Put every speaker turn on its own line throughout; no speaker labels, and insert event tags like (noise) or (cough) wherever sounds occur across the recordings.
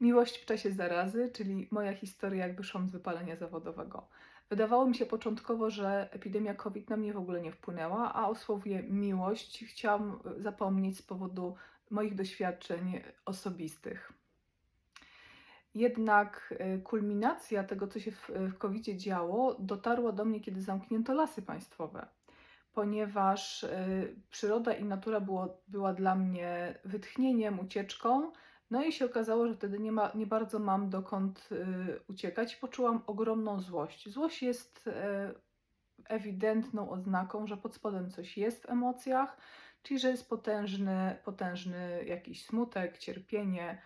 Miłość w czasie zarazy, czyli moja historia jakby szłam z wypalenia zawodowego. Wydawało mi się początkowo, że epidemia COVID na mnie w ogóle nie wpłynęła, a o słowie miłość chciałam zapomnieć z powodu moich doświadczeń osobistych. Jednak y, kulminacja tego, co się w, w covid działo, dotarła do mnie, kiedy zamknięto lasy państwowe, ponieważ przyroda i natura było, była dla mnie wytchnieniem, ucieczką. No i się okazało, że wtedy nie, ma, nie bardzo mam dokąd y, uciekać. Poczułam ogromną złość. Złość jest y, ewidentną oznaką, że pod spodem coś jest w emocjach, czyli że jest potężny, potężny jakiś smutek, cierpienie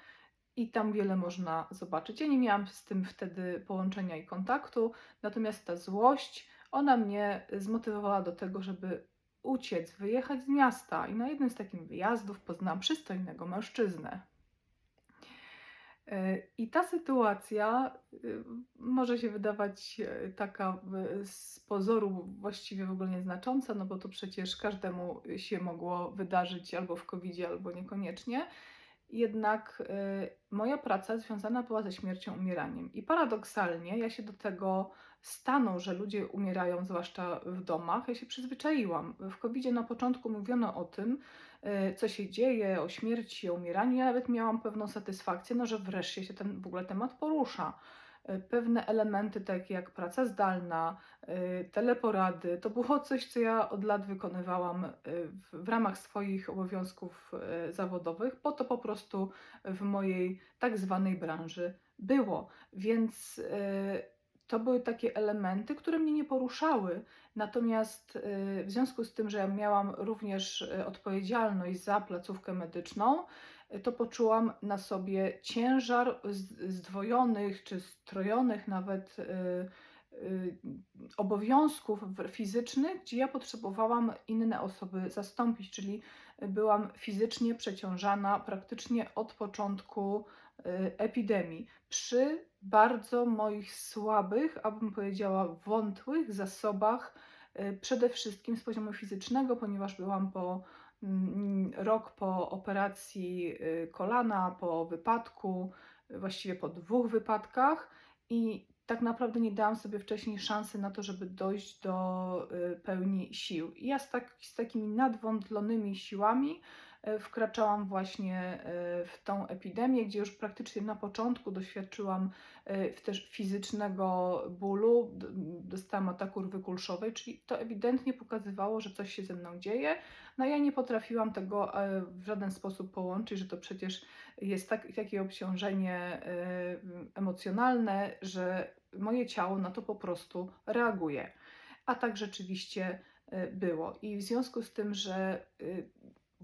i tam wiele można zobaczyć. Ja nie miałam z tym wtedy połączenia i kontaktu, natomiast ta złość, ona mnie zmotywowała do tego, żeby uciec, wyjechać z miasta. I na jednym z takich wyjazdów poznałam przystojnego mężczyznę. E, I ta sytuacja y, może się wydawać e, taka z pozoru właściwie w ogóle nieznacząca, no bo to przecież każdemu się mogło wydarzyć albo w covid albo niekoniecznie. Jednak y, moja praca związana była ze śmiercią, umieraniem. I paradoksalnie ja się do tego stanu, że ludzie umierają, zwłaszcza w domach, ja się przyzwyczaiłam. W covid na początku mówiono o tym, co się dzieje, o śmierci, o umieraniu. Ja nawet miałam pewną satysfakcję, no, że wreszcie się ten w ogóle temat porusza. Y, pewne elementy, takie jak praca zdalna, y, teleporady, to było coś, co ja od lat wykonywałam y, w, w ramach swoich obowiązków zawodowych, bo to po prostu w mojej tak zwanej branży było. Więc to były takie elementy, które mnie nie poruszały. Natomiast w związku z tym, że miałam również odpowiedzialność za placówkę medyczną, to poczułam na sobie ciężar zdwojonych czy strojonych nawet y, y, obowiązków fizycznych, gdzie ja potrzebowałam inne osoby zastąpić, czyli byłam fizycznie przeciążana praktycznie od początku y, epidemii. Przy bardzo moich słabych, abym powiedziała, wątłych zasobach, przede wszystkim z poziomu fizycznego, ponieważ byłam po Mm, rok po operacji y, kolana, po wypadku, właściwie po dwóch wypadkach i tak naprawdę nie dałam sobie wcześniej szansy na to, żeby dojść do y, pełni sił. I ja z, tak, z takimi nadwątlonymi siłami wkraczałam właśnie e, w tą epidemię, gdzie już praktycznie na początku doświadczyłam e, też fizycznego bólu, dostałam ataku rwy kulszowej, czyli to ewidentnie pokazywało, że coś się ze mną dzieje. No ja nie potrafiłam tego w żaden sposób połączyć, że to przecież jest tak, takie obciążenie emocjonalne, że moje ciało na to po prostu reaguje. A tak rzeczywiście było. I w związku z tym, że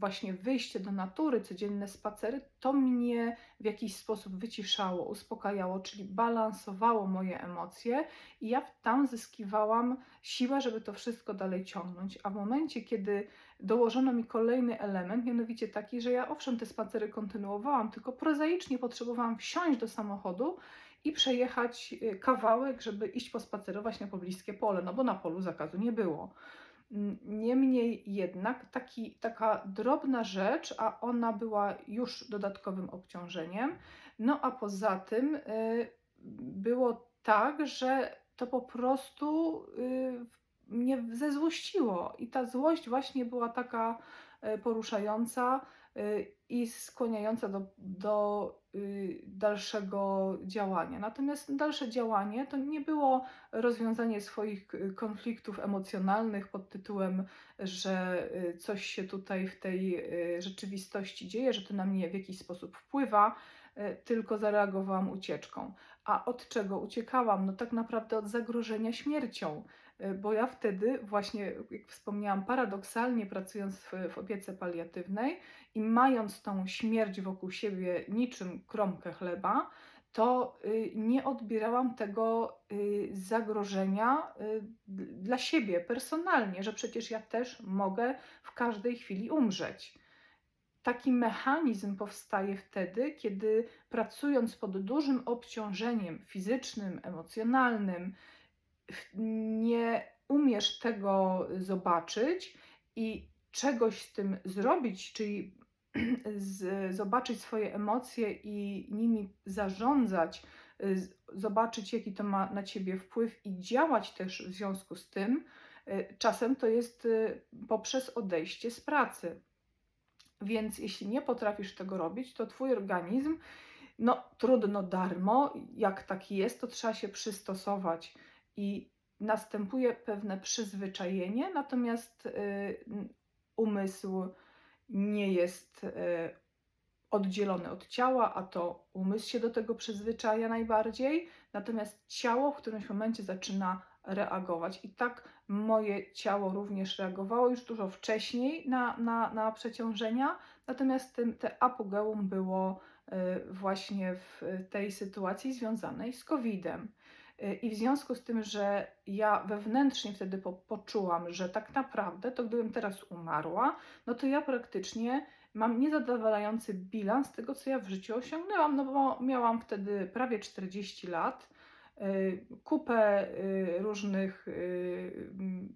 właśnie wyjście do natury, codzienne spacery, to mnie w jakiś sposób wyciszało, uspokajało, czyli balansowało moje emocje i ja tam zyskiwałam siłę, żeby to wszystko dalej ciągnąć. A w momencie, kiedy dołożono mi kolejny element, mianowicie taki, że ja owszem te spacery kontynuowałam, tylko prozaicznie potrzebowałam wsiąść do samochodu i przejechać y, kawałek, żeby iść pospacerować na pobliskie pole, no bo na polu zakazu nie było. Niemniej jednak taki, taka drobna rzecz, a ona była już dodatkowym obciążeniem. No a poza tym y, było tak, że to po prostu y, mnie zezłościło i ta złość właśnie była taka y, poruszająca i skłaniająca do, do dalszego działania. Natomiast dalsze działanie to nie było rozwiązanie swoich y, konfliktów emocjonalnych pod tytułem, że y, coś się tutaj w tej rzeczywistości dzieje, że to na mnie w jakiś sposób wpływa, tylko zareagowałam ucieczką. A od czego uciekałam? No tak naprawdę od zagrożenia śmiercią. E, bo ja wtedy właśnie, jak wspomniałam, paradoksalnie pracując w, w opiece paliatywnej i mając tą śmierć wokół siebie niczym kromkę chleba, to y, nie odbierałam tego y, zagrożenia y, dla siebie personalnie, że przecież ja też mogę w każdej chwili umrzeć. Taki mechanizm powstaje wtedy, kiedy pracując pod dużym obciążeniem fizycznym, emocjonalnym, nie umiesz tego zobaczyć i czegoś z tym zrobić, czyli (clears throat) z, zobaczyć swoje emocje i nimi zarządzać, zobaczyć, jaki to ma na ciebie wpływ i działać też w związku z tym, y, czasem to jest y, poprzez odejście z pracy. Więc jeśli nie potrafisz tego robić, to twój organizm, no trudno darmo, jak tak jest, to trzeba się przystosować i następuje pewne przyzwyczajenie, natomiast y, umysł nie jest y, oddzielony od ciała, a to umysł się do tego przyzwyczaja najbardziej, natomiast ciało w którymś momencie zaczyna reagować. I tak moje ciało również reagowało już dużo wcześniej na, na, na przeciążenia, natomiast tym, te apogeum było y, właśnie w tej sytuacji związanej z COVID-em. Y, I w związku z tym, że ja wewnętrznie wtedy po, poczułam, że tak naprawdę to gdybym teraz umarła, no to ja praktycznie mam niezadowalający bilans tego, co ja w życiu osiągnęłam, no bo miałam wtedy prawie 40 lat, y, kupę y, różnych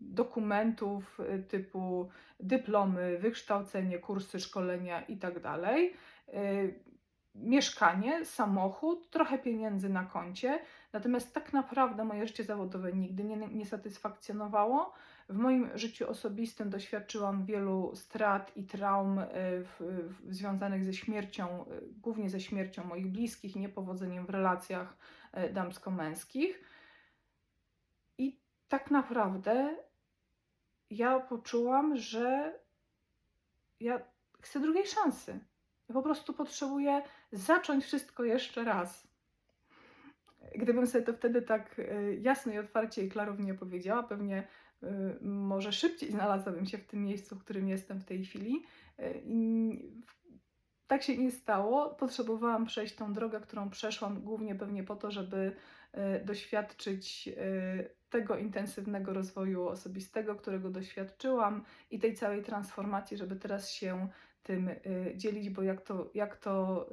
dokumentów typu dyplomy, wykształcenie, kursy szkolenia itd. Mieszkanie, samochód, trochę pieniędzy na koncie, natomiast tak naprawdę moje życie zawodowe nigdy nie, nie satysfakcjonowało. W moim życiu osobistym doświadczyłam wielu strat i traum y, w, w, związanych ze śmiercią, y, głównie ze śmiercią moich bliskich niepowodzeniem w relacjach y, damsko-męskich. I tak naprawdę ja poczułam, że ja chcę drugiej szansy. Ja po prostu potrzebuję zacząć wszystko jeszcze raz. Gdybym sobie to wtedy tak y, jasno i otwarcie i klarownie powiedziała, pewnie y, może szybciej znalazłabym się w tym miejscu, w którym jestem w tej chwili. I Tak się nie stało. Potrzebowałam przejść tą drogę, którą przeszłam, głównie pewnie po to, żeby doświadczyć tego intensywnego rozwoju osobistego, którego doświadczyłam i tej całej transformacji, żeby teraz się tym dzielić, bo jak to, jak to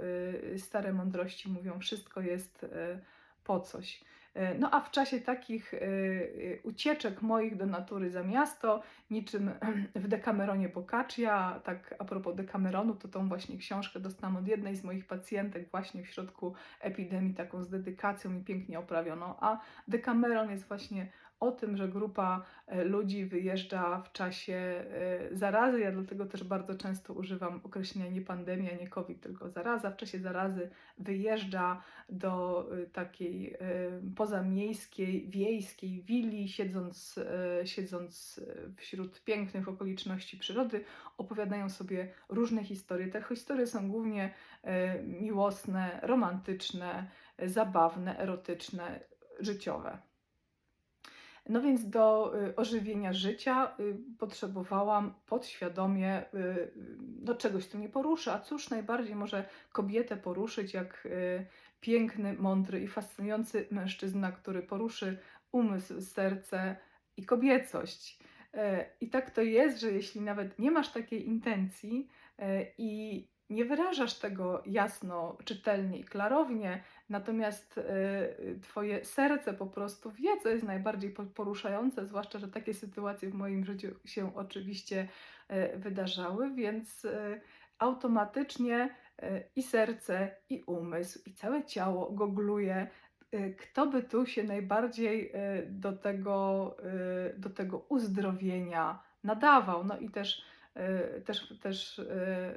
stare mądrości mówią, wszystko jest po coś. No a w czasie takich ucieczek moich do natury za miasto, niczym (clears throat) w Dekameronie Boccaccia, tak a propos Dekameronu, to tą właśnie książkę dostałam od jednej z moich pacjentek właśnie w środku epidemii, taką z dedykacją i pięknie oprawioną, a Dekameron jest właśnie o tym, że grupa e, ludzi wyjeżdża w czasie e, zarazy. Ja dlatego też bardzo często używam określenia nie pandemia, nie COVID, tylko zaraza. W czasie zarazy wyjeżdża do e, takiej pozamiejskiej, wiejskiej willi, siedząc, siedząc wśród pięknych okoliczności przyrody, opowiadają sobie różne historie. Te historie są głównie miłosne, romantyczne, zabawne, erotyczne, życiowe. No więc do y, ożywienia życia y, potrzebowałam podświadomie y, no, czegoś, co mnie poruszy. A cóż najbardziej może kobietę poruszyć, jak piękny, mądry i fascynujący mężczyzna, który poruszy umysł, serce i kobiecość. E, I tak to jest, że jeśli nawet nie masz takiej intencji e, i nie wyrażasz tego jasno, czytelnie i klarownie, natomiast y, Twoje serce po prostu wie, co jest najbardziej poruszające, zwłaszcza, że takie sytuacje w moim życiu się oczywiście y, wydarzały, więc y, automatycznie i serce, i umysł, i całe ciało gogluje, kto by tu się najbardziej do tego, do tego uzdrowienia nadawał. No i też też, też e,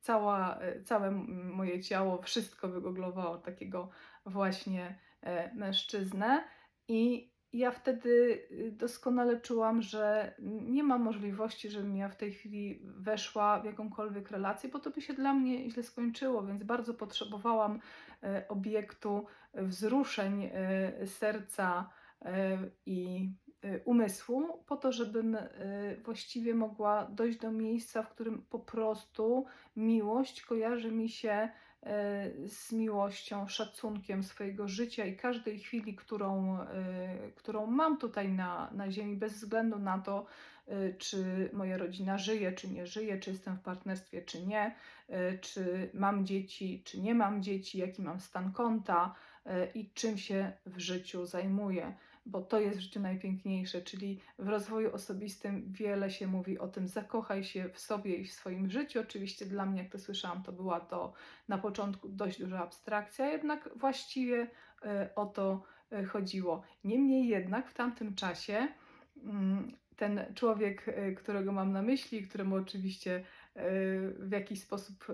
cała, całe moje ciało, wszystko wygoglowało takiego właśnie e, mężczyznę i ja wtedy y, doskonale czułam, że nie ma możliwości, żebym ja w tej chwili weszła w jakąkolwiek relację, bo to by się dla mnie źle skończyło, więc bardzo potrzebowałam obiektu wzruszeń serca i Y, umysłu, po to, żebym y, właściwie mogła dojść do miejsca, w którym po prostu miłość kojarzy mi się y, z miłością, szacunkiem swojego życia i każdej chwili, którą, którą mam tutaj na, na Ziemi, bez względu na to, czy moja rodzina żyje, czy nie żyje, czy jestem w partnerstwie, czy nie, czy mam dzieci, czy nie mam dzieci, jaki mam stan konta i czym się w życiu zajmuję. Bo to jest w życiu najpiękniejsze, czyli w rozwoju osobistym wiele się mówi o tym, zakochaj się w sobie i w swoim życiu. Oczywiście dla mnie, jak to słyszałam, to była to na początku dość duża abstrakcja, jednak właściwie e, o to e, chodziło. Niemniej jednak w tamtym czasie mm, ten człowiek, e, którego mam na myśli, któremu oczywiście w jakiś sposób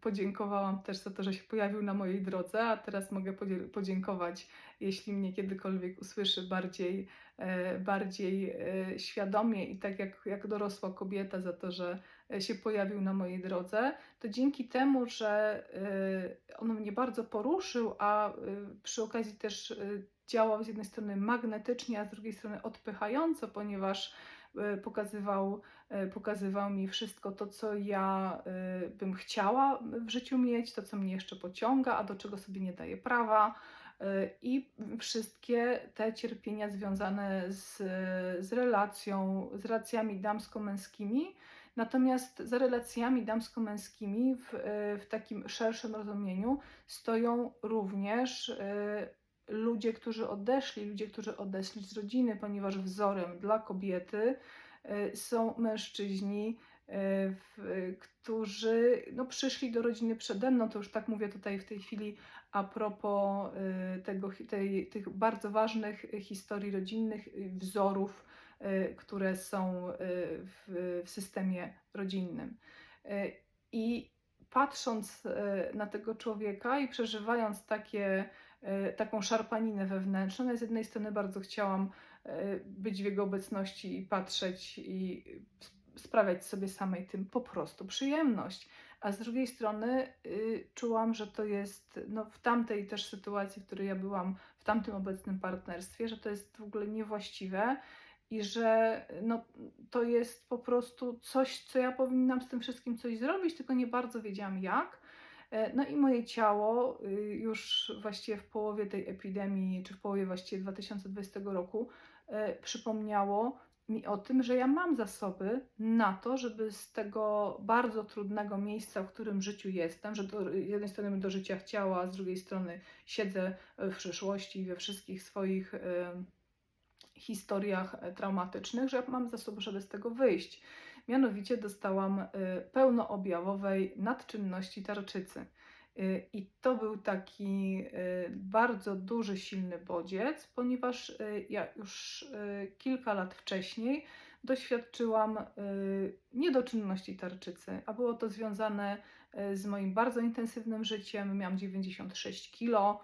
podziękowałam też za to, że się pojawił na mojej drodze, a teraz mogę podziękować, jeśli mnie kiedykolwiek usłyszy bardziej, bardziej świadomie i tak jak, jak dorosła kobieta za to, że się pojawił na mojej drodze, to dzięki temu, że on mnie bardzo poruszył, a przy okazji też działał z jednej strony magnetycznie, a z drugiej strony odpychająco, ponieważ E, pokazywał, e, pokazywał mi wszystko to, co ja e, bym chciała w życiu mieć, to, co mnie jeszcze pociąga, a do czego sobie nie daje prawa. I wszystkie te cierpienia związane z, z relacją, z relacjami damsko-męskimi, Natomiast za relacjami damsko-męskimi w, w, takim szerszym rozumieniu stoją również ludzie, którzy odeszli, ludzie, którzy odeszli z rodziny, ponieważ wzorem dla kobiety e, są mężczyźni, e, którzy no, przyszli do rodziny przede mną, to już tak mówię tutaj w tej chwili a propos e, tego, tej, tych bardzo ważnych historii rodzinnych, wzorów, które są w, w systemie rodzinnym. I patrząc na tego człowieka i przeżywając takie taką szarpaninę wewnętrzną. Ja z jednej strony bardzo chciałam e, być w jego obecności i patrzeć i sprawiać sobie samej tym po prostu przyjemność. A z drugiej strony y, czułam, że to jest no, w tamtej też sytuacji, w której ja byłam, w tamtym obecnym partnerstwie, że to jest w ogóle niewłaściwe i że no, to jest po prostu coś, co ja powinnam z tym wszystkim coś zrobić, tylko nie bardzo wiedziałam jak. E, no i moje ciało y, już właściwie w połowie tej epidemii, czy w połowie właściwie 2020 roku, e, przypomniało mi o tym, że ja mam zasoby na to, żeby z tego bardzo trudnego miejsca, w którym życiu jestem, że do, z jednej strony do życia chciała, a z drugiej strony siedzę w przyszłości we wszystkich swoich y, historiach traumatycznych, że mam zasoby, żeby z tego wyjść. Mianowicie dostałam y, pełnoobjawowej nadczynności tarczycy. Y, I to był taki y, bardzo duży, silny bodziec, ponieważ ja już kilka lat wcześniej doświadczyłam niedoczynności tarczycy, a było to związane z moim bardzo intensywnym życiem. Miałam 96 kg.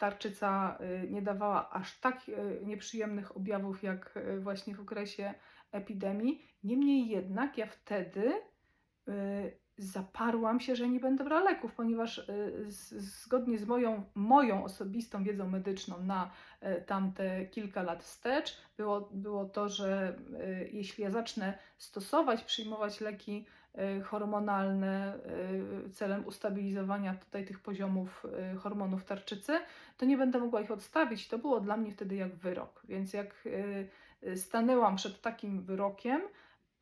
Tarczyca nie dawała aż tak nieprzyjemnych objawów, jak właśnie w okresie epidemii. Niemniej jednak ja wtedy y, zaparłam się, że nie będę brała leków, ponieważ y, zgodnie z moją, moją osobistą wiedzą medyczną na y, tamte kilka lat wstecz było, było to, że y, jeśli ja zacznę stosować, przyjmować leki y, hormonalne y, celem ustabilizowania tutaj tych poziomów hormonów tarczycy, to nie będę mogła ich odstawić. To było dla mnie wtedy jak wyrok. Więc jak stanęłam przed takim wyrokiem,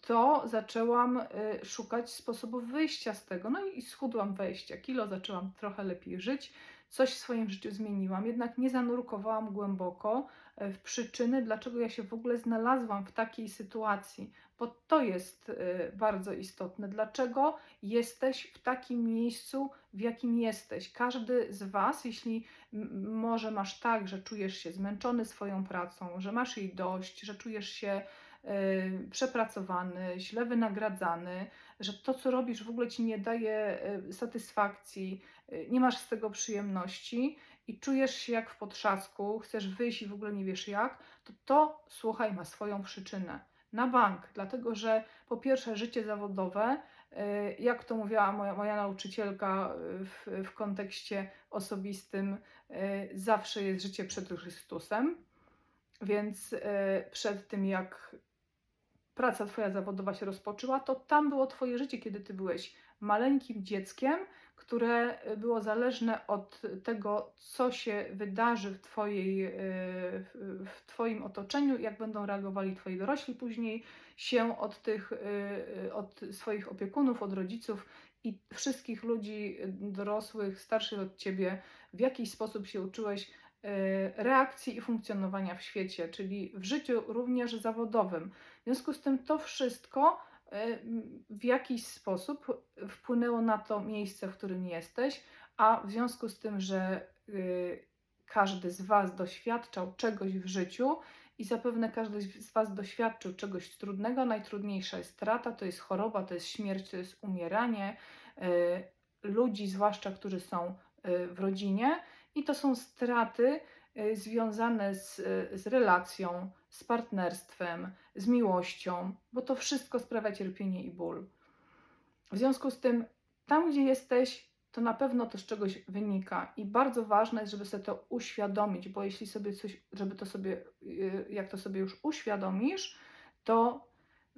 to zaczęłam y, szukać sposobów wyjścia z tego. No i schudłam wejścia kilo, zaczęłam trochę lepiej żyć, coś w swoim życiu zmieniłam, jednak nie zanurkowałam głęboko y, w przyczyny, dlaczego ja się w ogóle znalazłam w takiej sytuacji, bo to jest y, bardzo istotne. Dlaczego jesteś w takim miejscu, w jakim jesteś? Każdy z Was, jeśli może masz tak, że czujesz się zmęczony swoją pracą, że masz jej dość, że czujesz się Y, przepracowany, źle wynagradzany, że to, co robisz, w ogóle ci nie daje y, satysfakcji, nie masz z tego przyjemności i czujesz się jak w potrzasku, chcesz wyjść i w ogóle nie wiesz jak, to to, słuchaj, ma swoją przyczynę. Na bank, dlatego że po pierwsze życie zawodowe, jak to mówiła moja, moja nauczycielka w, w kontekście osobistym, zawsze jest życie przed Chrystusem. Więc przed tym, jak praca Twoja zawodowa się rozpoczęła, to tam było Twoje życie, kiedy Ty byłeś maleńkim dzieckiem, które e, było zależne od tego, co się wydarzy w, twojej, e, w Twoim otoczeniu, jak będą reagowali Twoi dorośli później, się od tych, e, od swoich opiekunów, od rodziców i wszystkich ludzi dorosłych, starszych od Ciebie, w jakiś sposób się uczyłeś reakcji i funkcjonowania w świecie, czyli w życiu również zawodowym. W związku z tym to wszystko y, w jakiś sposób wpłynęło na to miejsce, w którym jesteś, a w związku z tym, że y, każdy z Was doświadczał czegoś w życiu i zapewne każdy z Was doświadczył czegoś trudnego, najtrudniejsza jest strata, to jest choroba, to jest śmierć, to jest umieranie ludzi, zwłaszcza którzy są w rodzinie, i to są straty y, związane z, z relacją, z partnerstwem, z miłością, bo to wszystko sprawia cierpienie i ból. W związku z tym, tam gdzie jesteś, to na pewno to z czegoś wynika i bardzo ważne jest, żeby sobie to uświadomić, bo jeśli sobie coś, żeby to sobie, y, jak to sobie już uświadomisz, to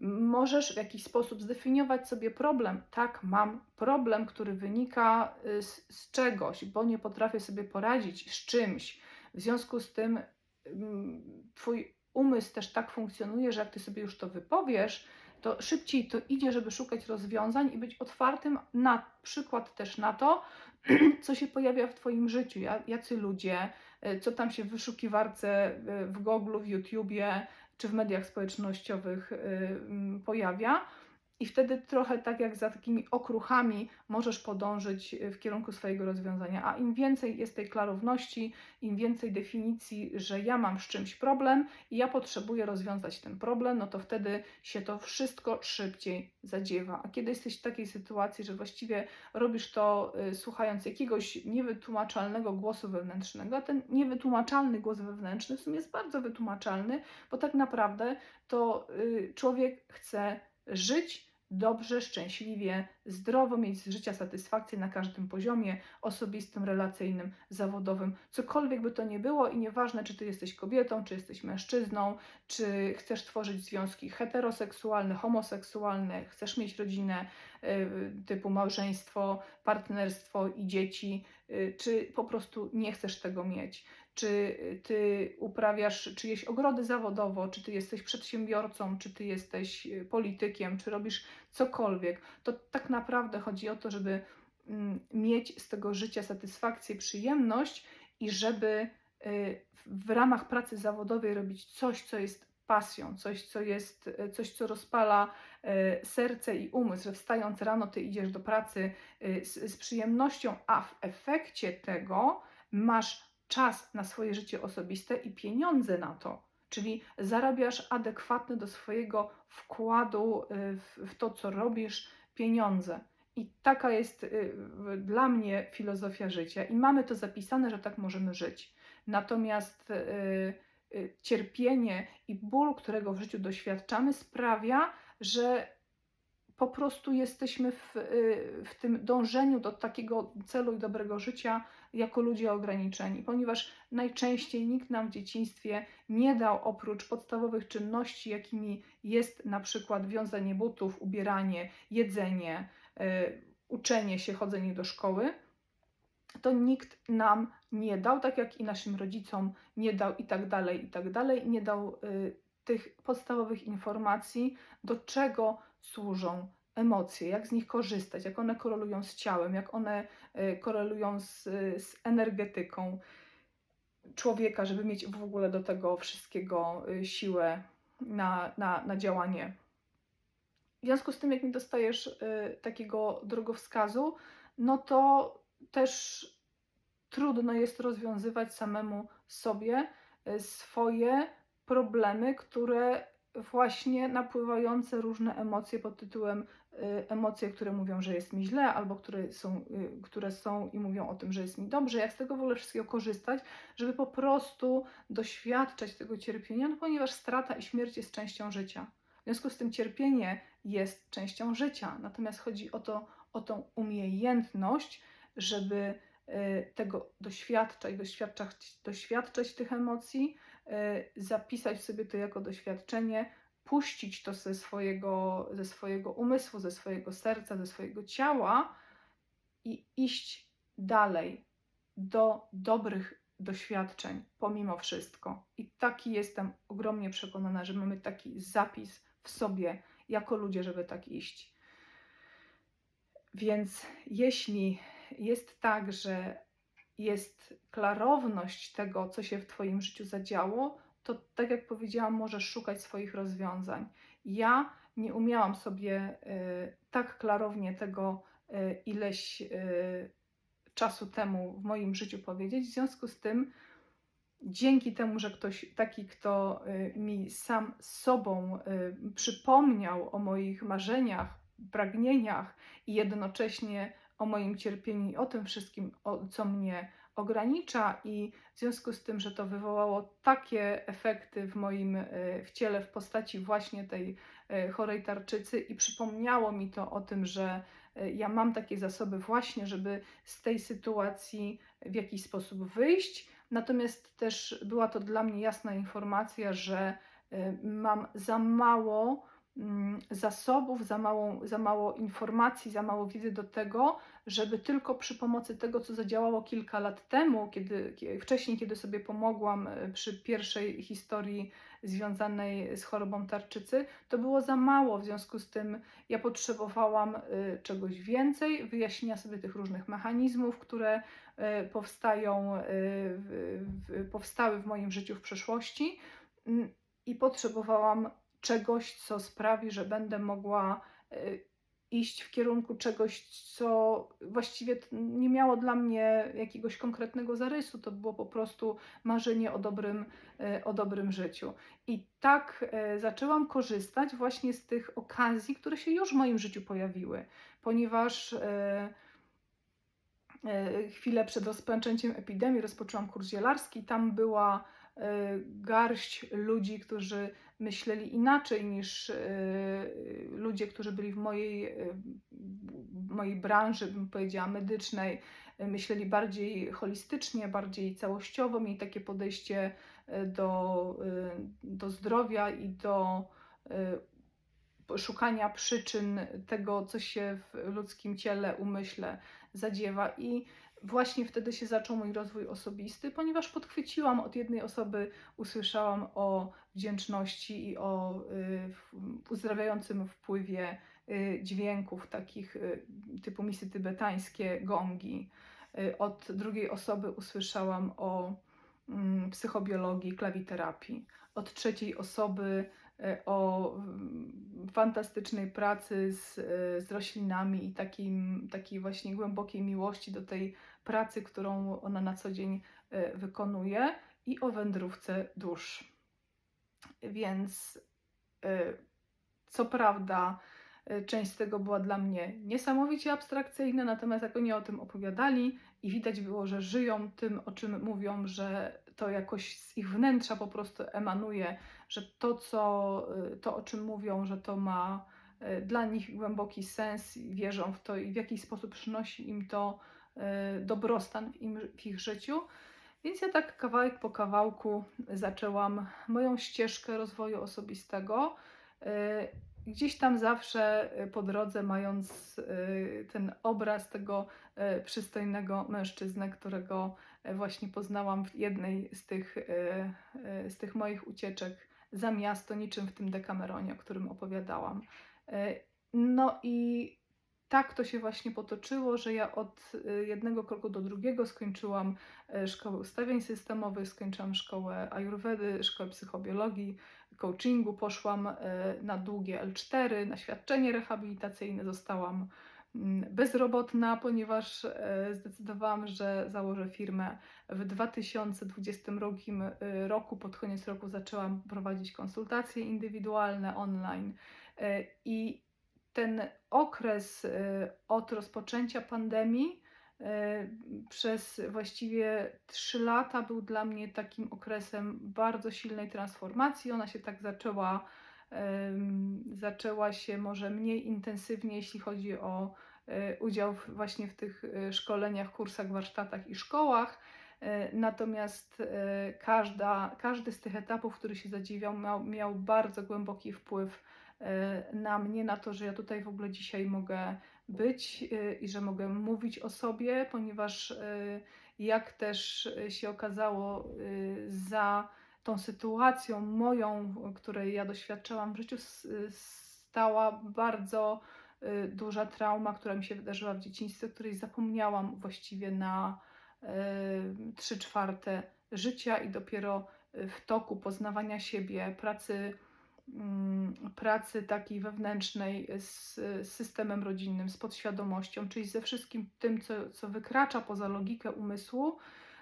możesz w jakiś sposób zdefiniować sobie problem. Tak, mam problem, który wynika y, z, z, czegoś, bo nie potrafię sobie poradzić z czymś. W związku z tym mm, Twój umysł też tak funkcjonuje, że jak Ty sobie już to wypowiesz, to szybciej to idzie, żeby szukać rozwiązań i być otwartym na przykład też na to, (clears throat) co się pojawia w Twoim życiu, jacy ludzie, y, co tam się w wyszukiwarce y, w Google, w YouTubie, czy w mediach społecznościowych y, mm, pojawia. I wtedy trochę tak jak za takimi okruchami możesz podążyć w kierunku swojego rozwiązania. A im więcej jest tej klarowności, im więcej definicji, że ja mam z czymś problem i ja potrzebuję rozwiązać ten problem, no to wtedy się to wszystko szybciej zadziewa. A kiedy jesteś w takiej sytuacji, że właściwie robisz to y, słuchając jakiegoś niewytłumaczalnego głosu wewnętrznego, a ten niewytłumaczalny głos wewnętrzny w sumie jest bardzo wytłumaczalny, bo tak naprawdę to y, człowiek chce żyć dobrze, szczęśliwie, zdrowo, mieć z życia satysfakcję na każdym poziomie osobistym, relacyjnym, zawodowym, cokolwiek by to nie było i nieważne, czy ty jesteś kobietą, czy jesteś mężczyzną, czy chcesz tworzyć związki heteroseksualne, homoseksualne, chcesz mieć rodzinę y, typu małżeństwo, partnerstwo i dzieci, y, czy po prostu nie chcesz tego mieć czy ty uprawiasz czyjeś ogrody zawodowo, czy ty jesteś przedsiębiorcą, czy ty jesteś y, politykiem, czy robisz cokolwiek, to tak naprawdę chodzi o to, żeby mm, mieć z tego życia satysfakcję, przyjemność i żeby y, w ramach pracy zawodowej robić coś, co jest pasją, coś, co jest, y, coś, co rozpala serce i umysł, że wstając rano ty idziesz do pracy z, z przyjemnością, a w efekcie tego masz czas na swoje życie osobiste i pieniądze na to. Czyli zarabiasz adekwatne do swojego wkładu y, w, w to, co robisz, pieniądze. I taka jest y, dla mnie filozofia życia, i mamy to zapisane, że tak możemy żyć. Natomiast y, cierpienie i ból, którego w życiu doświadczamy, sprawia, że po prostu jesteśmy w, y, w tym dążeniu do takiego celu i dobrego życia jako ludzie ograniczeni, ponieważ najczęściej nikt nam w dzieciństwie nie dał oprócz podstawowych czynności, jakimi jest na przykład wiązanie butów, ubieranie, jedzenie, y, uczenie się, chodzenie do szkoły, to nikt nam nie dał, tak jak i naszym rodzicom nie dał i tak dalej, i tak dalej, nie dał y, tych podstawowych informacji, do czego służą emocje, jak z nich korzystać, jak one korelują z ciałem, jak one e, korelują z, z energetyką człowieka, żeby mieć w ogóle do tego wszystkiego e, siłę na, na, na działanie. W związku z tym, jak nie dostajesz y, takiego drogowskazu, no to też trudno jest rozwiązywać samemu sobie y, swoje problemy, które właśnie napływające różne emocje pod tytułem y, emocje, które mówią, że jest mi źle, albo które są, y, które są i mówią o tym, że jest mi dobrze. Jak z tego w ogóle wszystkiego korzystać, żeby po prostu doświadczać tego cierpienia, no ponieważ strata i śmierć jest częścią życia. W związku z tym cierpienie jest częścią życia. Natomiast chodzi o to, o tą umiejętność, żeby y, tego doświadczać, doświadczać, doświadczać tych emocji, zapisać sobie to jako doświadczenie, puścić to ze swojego, ze swojego umysłu, ze swojego serca, ze swojego ciała i iść dalej do dobrych doświadczeń, pomimo wszystko. I taki jestem ogromnie przekonana, że mamy taki zapis w sobie jako ludzie, żeby tak iść. Więc jeśli jest tak, że jest klarowność tego, co się w Twoim życiu zadziało, to tak jak powiedziałam, możesz szukać swoich rozwiązań. Ja nie umiałam sobie y, tak klarownie tego y, ileś y, czasu temu w moim życiu powiedzieć. W związku z tym, dzięki temu, że ktoś taki, kto mi sam sobą przypomniał o moich marzeniach, pragnieniach i jednocześnie o moim cierpieniu i o tym wszystkim, o, co mnie ogranicza, i w związku z tym, że to wywołało takie efekty w moim w ciele w postaci właśnie tej chorej tarczycy, i przypomniało mi to o tym, że ja mam takie zasoby właśnie, żeby z tej sytuacji w jakiś sposób wyjść. Natomiast też była to dla mnie jasna informacja, że mam za mało zasobów, za, mało, za mało informacji, za mało wiedzy do tego, żeby tylko przy pomocy tego, co zadziałało kilka lat temu, kiedy, wcześniej, kiedy sobie pomogłam przy pierwszej historii związanej z chorobą tarczycy, to było za mało. W związku z tym ja potrzebowałam y, czegoś więcej, wyjaśnienia sobie tych różnych mechanizmów, które y, powstają, powstały w moim życiu w przeszłości mm, i potrzebowałam czegoś, co sprawi, że będę mogła iść w kierunku czegoś, co właściwie nie miało dla mnie jakiegoś konkretnego zarysu. To było po prostu marzenie o dobrym, e, o dobrym życiu. I tak e, zaczęłam korzystać właśnie z tych okazji, które się już w moim życiu pojawiły, ponieważ e, chwilę przed rozpoczęciem epidemii rozpoczęłam kurs zielarski. Tam była garść ludzi, którzy myśleli inaczej niż e, ludzie, którzy byli w mojej, e, mojej branży, bym powiedziała, medycznej. Myśleli bardziej holistycznie, bardziej całościowo, mieli takie podejście do, do zdrowia i do szukania przyczyn tego, co się w ludzkim ciele, umyśle zadziewa. I właśnie wtedy się zaczął mój rozwój osobisty, ponieważ podchwyciłam od jednej osoby, usłyszałam o wdzięczności i o y, uzdrawiającym wpływie y, dźwięków takich y, typu misy tybetańskie, gongi. Od drugiej osoby usłyszałam o y, psychobiologii, klawiterapii. Od trzeciej osoby o fantastycznej pracy z, z roślinami i takim, takiej właśnie głębokiej miłości do tej pracy, którą ona na co dzień e, wykonuje i o wędrówce dusz. Więc co prawda, część z tego była dla mnie niesamowicie abstrakcyjna, natomiast jak oni o tym opowiadali i widać było, że żyją tym, o czym mówią, że to jakoś z ich wnętrza po prostu emanuje, że to, co, to o czym mówią, że to ma dla nich głęboki sens, wierzą w to i w jakiś sposób przynosi im to E, dobrostan w, im, w ich życiu. Więc ja tak kawałek po kawałku zaczęłam moją ścieżkę rozwoju osobistego. Gdzieś tam zawsze po drodze, mając ten obraz tego przystojnego mężczyznę, którego właśnie poznałam w jednej z tych, z tych moich ucieczek za miasto, niczym w tym Dekameronie, o którym opowiadałam. No i tak to się właśnie potoczyło, że ja od jednego kroku do drugiego skończyłam e, szkołę ustawień systemowych, skończyłam szkołę ayurvedy, szkołę psychobiologii, coachingu, poszłam e, na długie L4, na świadczenie rehabilitacyjne, zostałam bezrobotna, ponieważ e, zdecydowałam, że założę firmę w 2022 roku. Pod koniec roku zaczęłam prowadzić konsultacje indywidualne online i ten okres od rozpoczęcia pandemii przez właściwie trzy lata był dla mnie takim okresem bardzo silnej transformacji. Ona się tak zaczęła, zaczęła się może mniej intensywnie, jeśli chodzi o y, udział właśnie w tych szkoleniach, kursach, warsztatach i szkołach. Natomiast każda, każdy z tych etapów, który się zadziwiał, miał, miał bardzo głęboki wpływ E, na mnie, na to, że ja tutaj w ogóle dzisiaj mogę być e, i że mogę mówić o sobie, ponieważ e, jak też się okazało, za tą sytuacją moją, której ja doświadczałam w życiu, stała bardzo duża trauma, która mi się wydarzyła w dzieciństwie, której zapomniałam właściwie na, trzy czwarte życia i dopiero w toku poznawania siebie, pracy, mm, pracy takiej wewnętrznej z systemem rodzinnym, z podświadomością, czyli ze wszystkim tym, co, co wykracza poza logikę umysłu,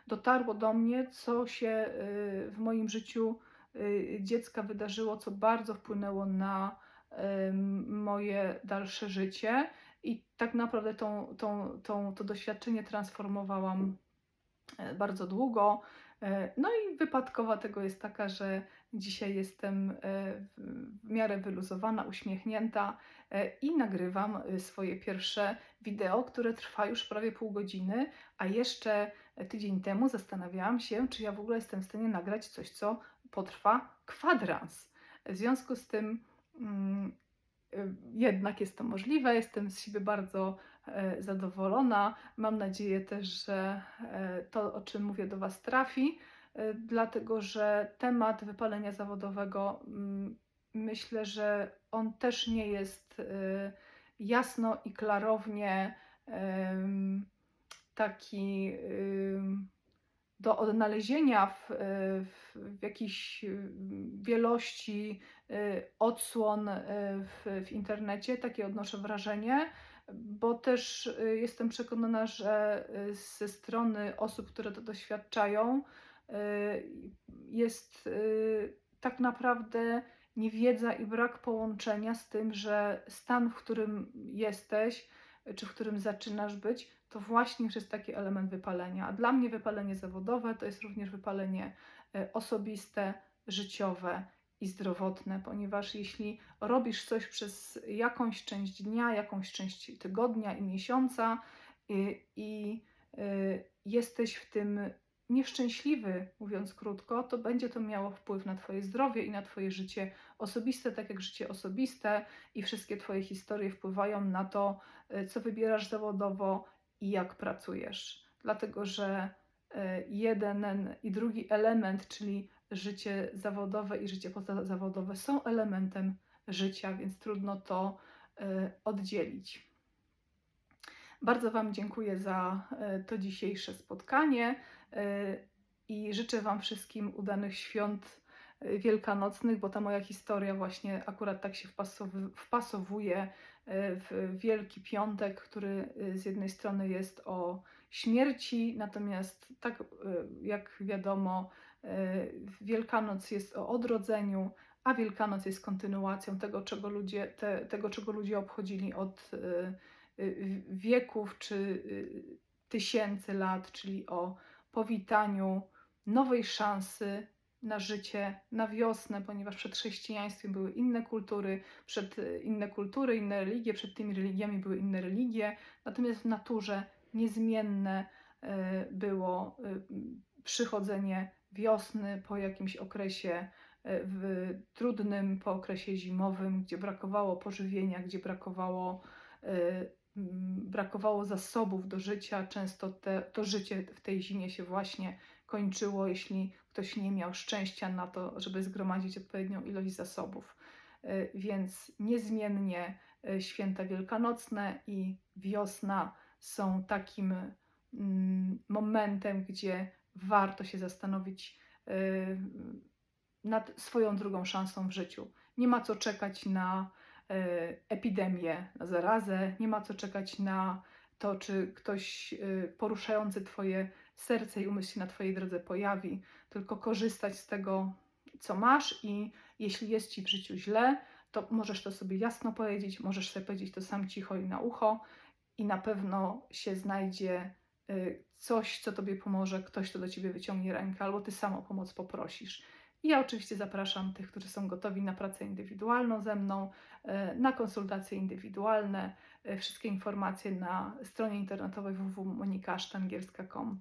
dotarło do mnie, co się y, w moim życiu y, dziecka wydarzyło, co bardzo wpłynęło na moje dalsze życie. I tak naprawdę tą, tą, tą, to doświadczenie transformowałam e, bardzo długo. E, No i wypadkowa tego jest taka, że dzisiaj jestem e, w miarę wyluzowana, uśmiechnięta i nagrywam e, swoje pierwsze wideo, które trwa już prawie pół godziny, a jeszcze tydzień temu zastanawiałam się, czy ja w ogóle jestem w stanie nagrać coś, co potrwa kwadrans. W związku z tym mm, y, jednak jest to możliwe, jestem z siebie bardzo e, zadowolona. Mam nadzieję też, że e, to, o czym mówię, do Was trafi, e, dlatego że temat wypalenia zawodowego, mm, myślę, że on też nie jest e, jasno i klarownie taki do odnalezienia w, e, w, w jakiejś ym, wielości y, odsłon y, w, w internecie, takie odnoszę wrażenie, bo też y, jestem przekonana, że y, ze strony osób, które to doświadczają, y, jest y, tak naprawdę niewiedza i brak połączenia z tym, że stan, w którym jesteś, czy w którym zaczynasz być, to właśnie jest taki element wypalenia. A dla mnie wypalenie zawodowe to jest również wypalenie e, osobiste, życiowe i zdrowotne, ponieważ jeśli robisz coś przez jakąś część dnia, jakąś część tygodnia i miesiąca i, i y, jesteś w tym nieszczęśliwy, mówiąc krótko, to będzie to miało wpływ na Twoje zdrowie i na Twoje życie osobiste, tak jak życie osobiste i wszystkie Twoje historie wpływają na to, co wybierasz zawodowo i jak pracujesz. Dlatego, że y, jeden i drugi element, czyli życie zawodowe i życie pozazawodowe, są elementem życia, więc trudno to y, oddzielić. Bardzo Wam dziękuję za y, to dzisiejsze spotkanie i życzę Wam wszystkim udanych świąt wielkanocnych, bo ta moja historia właśnie akurat tak się wpasowuje w Wielki Piątek, który y, z jednej strony jest o śmierci, natomiast tak y, jak wiadomo, Wielkanoc jest o odrodzeniu, a Wielkanoc jest kontynuacją tego, czego ludzie, te, tego, czego ludzie obchodzili od wieków czy tysięcy lat, czyli o powitaniu nowej szansy na życie, na wiosnę, ponieważ przed chrześcijaństwem były inne kultury, przed y, inne kultury, inne religie, przed tymi religiami były inne religie, natomiast w naturze niezmienne y, było y, przychodzenie wiosny po jakimś okresie w trudnym, po okresie zimowym, gdzie brakowało pożywienia, gdzie brakowało brakowało zasobów do życia. Często te, to życie w tej zimie się właśnie kończyło, jeśli ktoś nie miał szczęścia na to, żeby zgromadzić odpowiednią ilość zasobów. Y, Więc niezmiennie y, święta wielkanocne i wiosna są takim mm, momentem, gdzie warto się zastanowić y, nad swoją drugą szansą w życiu. Nie ma co czekać na e, epidemię, na zarazę, nie ma co czekać na to, czy ktoś e, poruszający Twoje serce i umysł się na Twojej drodze pojawi, tylko korzystać z tego, co masz i jeśli jest Ci w życiu źle, to możesz to sobie jasno powiedzieć, możesz sobie powiedzieć to sam cicho i na ucho i na pewno się znajdzie y, coś, co Tobie pomoże, ktoś, kto do Ciebie wyciągnie rękę, albo Ty sam o pomoc poprosisz. I ja oczywiście zapraszam tych, którzy są gotowi na pracę indywidualną ze mną, e, na konsultacje indywidualne. E, Wszystkie informacje na stronie internetowej www.monikasztangielska.com.